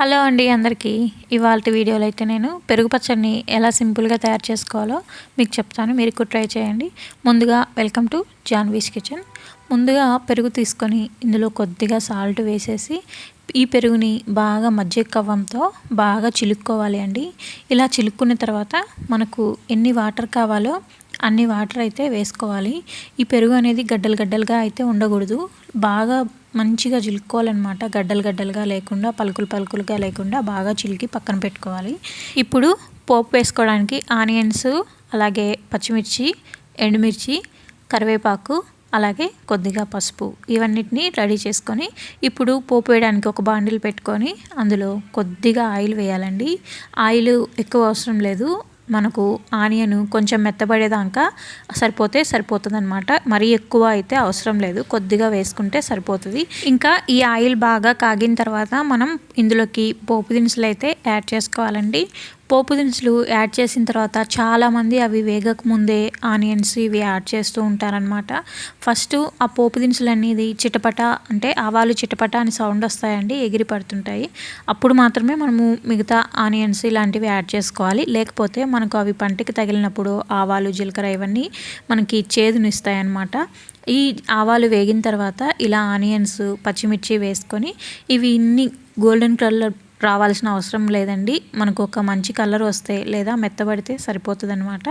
Hello అండి అందరికీ. ఇవాళ వీడియోలో అయితే నేను పెరుగు పచ్చడిని ఎలా సింపుల్గా తయారు చేసుకోవాలో మీకు చెప్తాను. మీరు కూడా ట్రై చేయండి. ముందుగా వెల్కమ్ టు జాన్వీస్ కిచెన్. ముందుగా పెరుగు తీసుకొని ఇందులో కొద్దిగా సాల్ట్ వేసేసి ఈ పెరుగుని బాగా మజ్జిగ కవ్వంతో బాగా చిలుక్కోవాలి అండి. ఇలా చిలుక్కున్న తర్వాత మనకు ఎన్ని వాటర్ కావాలో అన్ని వాటర్ అయితే వేసుకోవాలి. ఈ పెరుగు అనేది గడ్డలు గడ్డలుగా అయితే ఉండకూడదు. బాగా మంచిగా చిలుక్కోవాలన్నమాట. గడ్డలు గడ్డలుగా లేకుండా పలుకులు పలుకులుగా లేకుండా బాగా చిలికి పక్కన పెట్టుకోవాలి. ఇప్పుడు పోపు వేసుకోవడానికి ఆనియన్స్ అలాగే పచ్చిమిర్చి ఎండుమిర్చి కరివేపాకు అలాగే కొద్దిగా పసుపు ఇవన్నిటిని రెడీ చేసుకొని ఇప్పుడు పోపు వేయడానికి ఒక బాండిల్ పెట్టుకొని అందులో కొద్దిగా ఆయిల్ వేయాలండి. ఆయిల్ ఎక్కువ అవసరం లేదు. మనకు ఆనియన్ కొంచెం మెత్తబడేదాకా సరిపోతే సరిపోతుందన్నమాట. మరీ ఎక్కువ అయితే అవసరం లేదు. కొద్దిగా వేసుకుంటే సరిపోతుంది. ఇంకా ఈ ఆయిల్ బాగా కాగిన తర్వాత మనం ఇందులోకి పోపు దినుసులు అయితే యాడ్ చేసుకోవాలండి. పోపు దినుసులు యాడ్ చేసిన తర్వాత చాలామంది అవి వేగక ముందే ఆనియన్స్ ఇవి యాడ్ చేస్తూ ఉంటారనమాట ఫస్ట్ ఆ పోపు దినుసులు అనేది చిటపట అంటే ఆవాలు చిటపట అని సౌండ్ వస్తాయండి ఎగిరి పడుతుంటాయి. అప్పుడు మాత్రమే మనము మిగతా ఆనియన్స్ ఇలాంటివి యాడ్ చేసుకోవాలి. లేకపోతే మనకు అవి పంటికి తగిలినప్పుడు ఆవాలు జీలకర్ర ఇవన్నీ మనకి చేదునిస్తాయి అన్నమాట ఈ ఆవాలు వేగిన తర్వాత ఇలా ఆనియన్స్ పచ్చిమిర్చి వేసుకొని ఇవి ఇన్ని గోల్డెన్ కలర్ రావాల్సిన అవసరం లేదండి. మనకు ఒక మంచి కలర్ వస్తే లేదా మెత్తబడితే సరిపోతుందన్నమాట.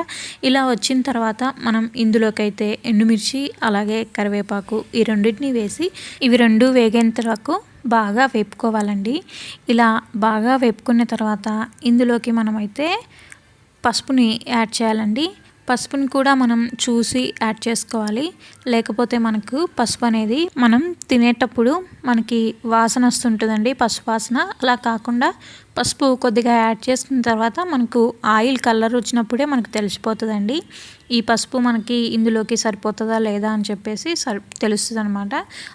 ఇలా వచ్చిన తర్వాత మనం ఇందులోకైతే ఎండుమిర్చి అలాగే కరివేపాకు ఈ రెండింటిని వేసి ఇవి రెండు వేగేంత వరకు బాగా వేపుకోవాలండి. ఇలా బాగా వేపుకున్న తర్వాత ఇందులోకి మనమైతే పసుపుని యాడ్ చేయాలండి. పసుపుని కూడా మనం చూసి యాడ్ చేసుకోవాలి. లేకపోతే మనకు పసుపు అనేది మనం తినేటప్పుడు మనకి వాసన వస్తుంటుందండి పసుపు వాసన. అలా కాకుండా పసుపు కొద్దిగా యాడ్ చేసుకున్న తర్వాత మనకు ఆయిల్ కలర్ వచ్చినప్పుడే మనకు తెలిసిపోతుందండి. ఈ పసుపు మనకి ఇందులోకి సరిపోతుందా లేదా అని చెప్పేసి సరి తెలుస్తుంది అనమాట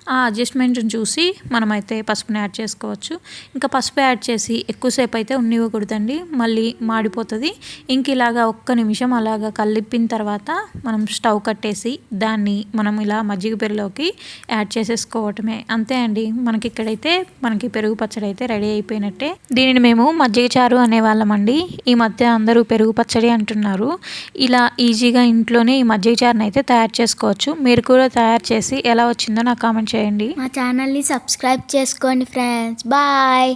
ఆ అడ్జస్ట్మెంట్ని చూసి మనమైతే పసుపుని యాడ్ చేసుకోవచ్చు. ఇంకా పసుపు యాడ్ చేసి ఎక్కువసేపు అయితే ఉన్నివ్వకూడదండి మళ్ళీ మాడిపోతుంది. ఇంక ఇలాగా ఒక్క నిమిషం అలాగా కలిపిన తర్వాత మనం స్టవ్ కట్టేసి దాన్ని మనం ఇలా మజ్జిగ పెరుగులోకి యాడ్ చేసేసుకోవటమే. అంతే అండి. మనకి ఇక్కడైతే మనకి పెరుగు పచ్చడి అయితే రెడీ అయిపోయినట్టే. దీనిని మేము మజ్జిగ చారు అనేవాళ్ళమండి. ఈ మధ్య అందరూ పెరుగు పచ్చడి అంటున్నారు. ఇలా ఈజీగా ఇంట్లోనే ఈ మజ్జిగ చారుని అయితే తయారు చేసుకోవచ్చు. మీరు కూడా తయారు చేసి ఎలా వచ్చిందో నాకు కామెంట్ చేయండి. మా ఛానల్ని సబ్స్క్రైబ్ చేసుకోండి ఫ్రెండ్స్. బాయ్.